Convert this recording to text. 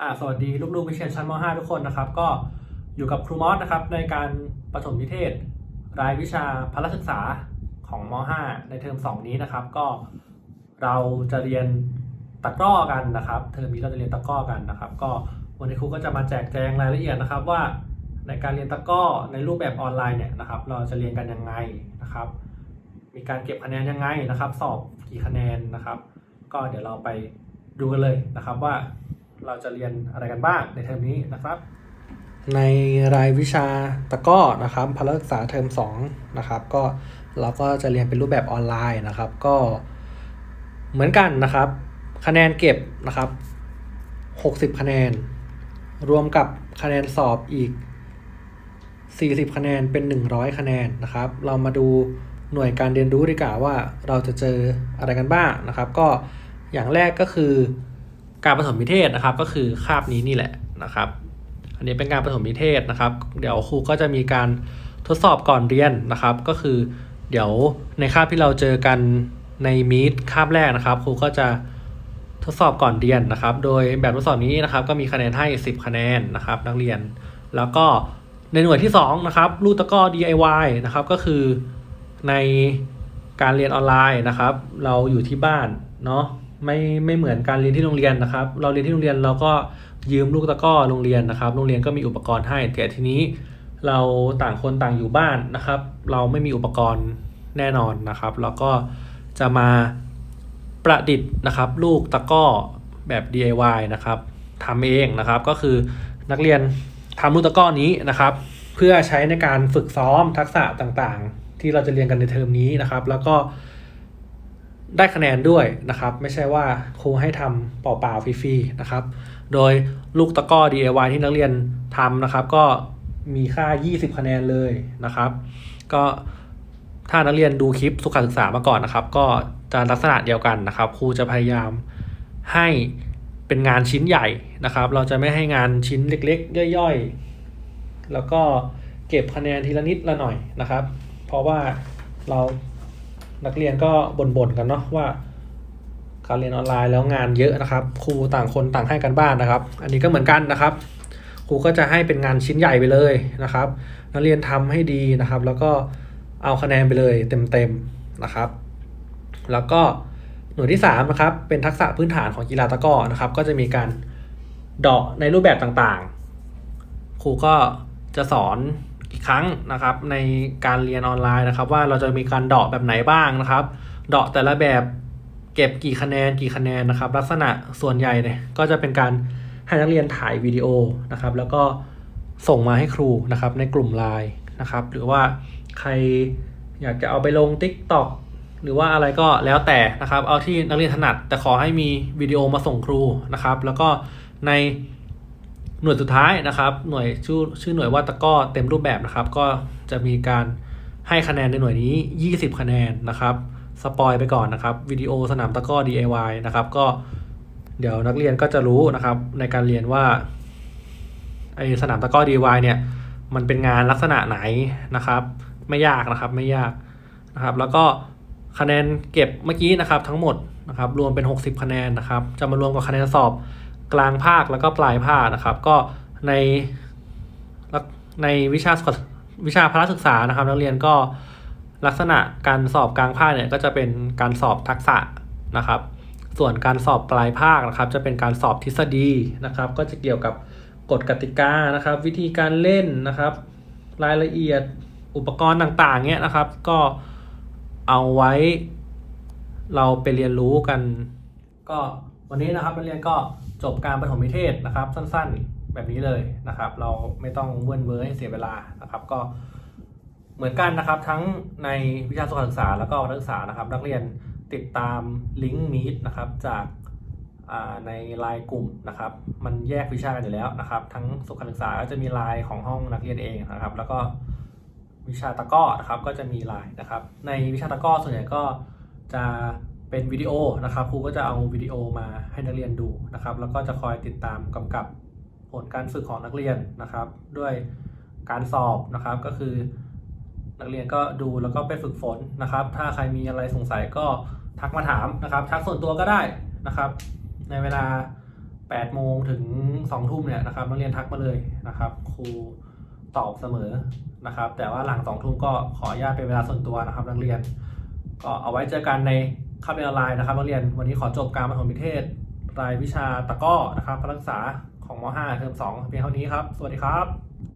อ่าสวัสดีลูกๆวิเชียนชั้นม .5 ทุกคนนะครับ ก็อยู่กับครูมอสนะครับในการประถมนิเทศ รายวิชาพละศึกษาของม .5 ในเทอม 2 นี้นะครับ ก็เราจะเรียนตะกร้อกันนะครับ เทอมนี้เราจะเรียนตะกร้อกันนะครับ ก็วันนี้ครูก็จะมาแจกแจงรายละเอียดนะครับ ว่าในการเรียนตะกร้อในรูปแบบออนไลน์เนี่ยนะครับ เราจะเรียนกันยังไงนะครับ มีการเก็บคะแนนยังไงนะครับ สอบกี่คะแนนนะครับ ก็เดี๋ยวเราไปดูกันเลยนะครับว่า เราจะเรียนอะไรกันบ้างในเทอมนี้นะครับ ในรายวิชาตะก้อนะครับพละศึกษาเทอม2นะครับก็เราก็จะเรียนเป็นรูปแบบออนไลน์นะครับ ก็เหมือนกันนะครับ คะแนนเก็บนะครับ 60 คะแนน รวมกับคะแนนสอบอีก 40 คะแนนเป็น 100 คะแนนนะครับ เรามาดูหน่วยการเรียนรู้ดีกว่าว่าเราจะเจออะไรกันบ้างนะครับ ก็อย่างแรกก็คือ การประถมนิเทศนะครับ ก็คือคาบนี้นี่แหละนะครับ อันนี้เป็นการประถมนิเทศนะครับ เดี๋ยวครูก็จะมีการทดสอบก่อนเรียนนะครับ ก็คือเดี๋ยวในคาบที่เราเจอกันในมีดคาบแรกนะครับครูก็จะทดสอบก่อนเรียนนะครับ โดยแบบทดสอบนี้นะครับ ก็มีคะแนนให้ 10 คะแนนนะครับ นักเรียน แล้วก็ในหน่วยที่2นะครับลูกตะก้อ DIY นะครับก็คือในการเรียนออนไลน์นะครับ เราอยู่ที่บ้านเนาะ ไม่ไม่เหมือนการเรียนที่โรงเรียนนะครับ เราเรียนที่โรงเรียนเราก็ยืมลูกตะก้อโรงเรียนนะครับ โรงเรียนก็มีอุปกรณ์ให้แต่ทีนี้เราต่างคนต่างอยู่บ้านนะครับ เราไม่มีอุปกรณ์แน่นอนนะครับ แล้วก็จะมาประดิษฐ์นะครับ ลูกตะก้อแบบ DIY นะครับทำเองนะครับ ก็คือนักเรียนทำลูกตะก้อนี้นะครับ เพื่อใช้ในการฝึกซ้อมทักษะต่างๆ ที่เราจะเรียนกันในเทอมนี้นะครับ แล้วก็ ได้คะแนนด้วยนะครับ ไม่ใช่ว่าครูให้ทำเปล่าๆฟรีๆนะครับ โดยลูกตะก้อ DIY ที่นักเรียนทำนะครับ ก็มีค่า 20 คะแนนเลยนะครับ ก็ถ้านักเรียนดูคลิปสุขศึกษามาก่อนนะครับ ก็จะลักษณะเดียวกันนะครับ ครูจะพยายามให้เป็นงานชิ้นใหญ่นะครับ เราจะไม่ให้งานชิ้นเล็กๆ ย่อยๆ แล้วก็เก็บคะแนนทีละนิดละหน่อยนะครับ เพราะว่าเรา นักเรียนก็บ่นๆกันเนาะว่า การเรียนออนไลน์แล้วงานเยอะนะครับ ครูต่างคนต่างให้กันบ้านนะครับ อันนี้ก็เหมือนกันนะครับ ครูก็จะให้เป็นงานชิ้นใหญ่ไปเลยนะครับ นักเรียนทำให้ดีนะครับ แล้วก็เอาคะแนนไปเลยเต็มๆนะครับ แล้วก็หน่วยที่3นะครับเป็นทักษะพื้นฐานของกีฬาตะก้อนะครับ ก็จะมีการเดาะในรูปแบบต่างๆ ครูก็จะสอน อีกครั้งนะครับในการเรียนออนไลน์นะครับ ว่าเราจะมีการเดาะแบบไหนบ้างนะครับเดาะแต่ละแบบเก็บกี่คะแนนกี่คะแนนนะครับ ลักษณะส่วนใหญ่เนี่ยก็จะเป็นการให้นักเรียนถ่ายวิดีโอนะครับ แล้วก็ส่งมาให้ครูนะครับในกลุ่มไลน์นะครับ หรือว่าใครอยากจะเอาไปลง TikTok หรือว่าอะไรก็แล้วแต่นะครับ เอาที่นักเรียนถนัดแต่ขอให้มีวิดีโอมาส่งครูนะครับ แล้วก็ใน หน่วยสุดท้ายนะครับ หน่วยชื่อชื่อหน่วยว่าตะก้อเต็มรูปแบบนะครับ ก็จะมีการให้คะแนนในหน่วยนี้ 20 คะแนนนะครับสปอยไปก่อนนะครับวิดีโอสนามตะก้อ DIY นะครับก็เดี๋ยวนักเรียนก็จะรู้นะครับในการเรียนว่าไอสนามตะก้อ DIY เนี่ยมันเป็นงานลักษณะไหนนะครับ ไม่ยากนะครับไม่ยากนะครับ แล้วก็คะแนนเก็บเมื่อกี้นะครับทั้งหมดนะครับรวมเป็น 60 คะแนนนะครับ จะมารวมกับคะแนนสอบ กลางภาคแล้วก็ปลายภาคนะครับ ก็ในในวิชาวิชาพละศึกษานะครับ นักเรียนก็ลักษณะการสอบกลางภาคเนี่ยก็จะเป็นการสอบทักษะนะครับ ส่วนการสอบปลายภาคนะครับ จะเป็นการสอบทฤษฎีนะครับ ก็จะเกี่ยวกับกฎกติกานะครับ วิธีการเล่นนะครับ รายละเอียดอุปกรณ์ต่างๆเนี่ยนะครับ ก็เอาไว้เราไปเรียนรู้กันก็ วันนี้นะครับนักเรียนก็จบการประถมนิเทศนะครับ สั้นๆแบบนี้เลยนะครับ เราไม่ต้องเว้นเว้อให้เสียเวลานะครับ ก็เหมือนกันนะครับทั้งในวิชาสุขศึกษาแล้วก็นักศึกษานะครับ นักเรียนติดตามลิงก์มีดนะครับจากในไลน์กลุ่มนะครับ มันแยกวิชากันอยู่แล้วนะครับ ทั้งสุขศึกษาก็จะมีไลน์ของห้องนักเรียนเองนะครับ แล้วก็วิชาตะก้อนะครับก็จะมีไลน์นะครับ ในวิชาตะก้อส่วนใหญ่ก็จะ เป็นวิดีโอนะครับครูก็จะเอาวิดีโอมาให้นักเรียนดูนะครับ แล้วก็จะคอยติดตามกำกับผลการฝึกของนักเรียนนะครับ ด้วยการสอบนะครับก็คือ นักเรียนก็ดูแล้วก็ไปฝึกฝนนะครับ ถ้าใครมีอะไรสงสัยก็ทักมาถามนะครับ ทักส่วนตัวก็ได้นะครับ ในเวลา 8 โมงถึง 2 ทุ่มเนี่ยนะครับนักเรียนทักมาเลยนะครับ ครูตอบเสมอนะครับ แต่ว่าหลัง 2 ทุ่มก็ขออนุญาตเป็นเวลาส่วนตัวนะครับ นักเรียนก็เอาไว้เจอกันใน คาเรียนออนไลน์นะครับนักเรียนวันนี้ขอจบการประถมนิเทศ รายวิชาตะก้อนะครับพละศึกษาของม .5 เทอม2เพียงเท่านี้ครับ สวัสดีครับ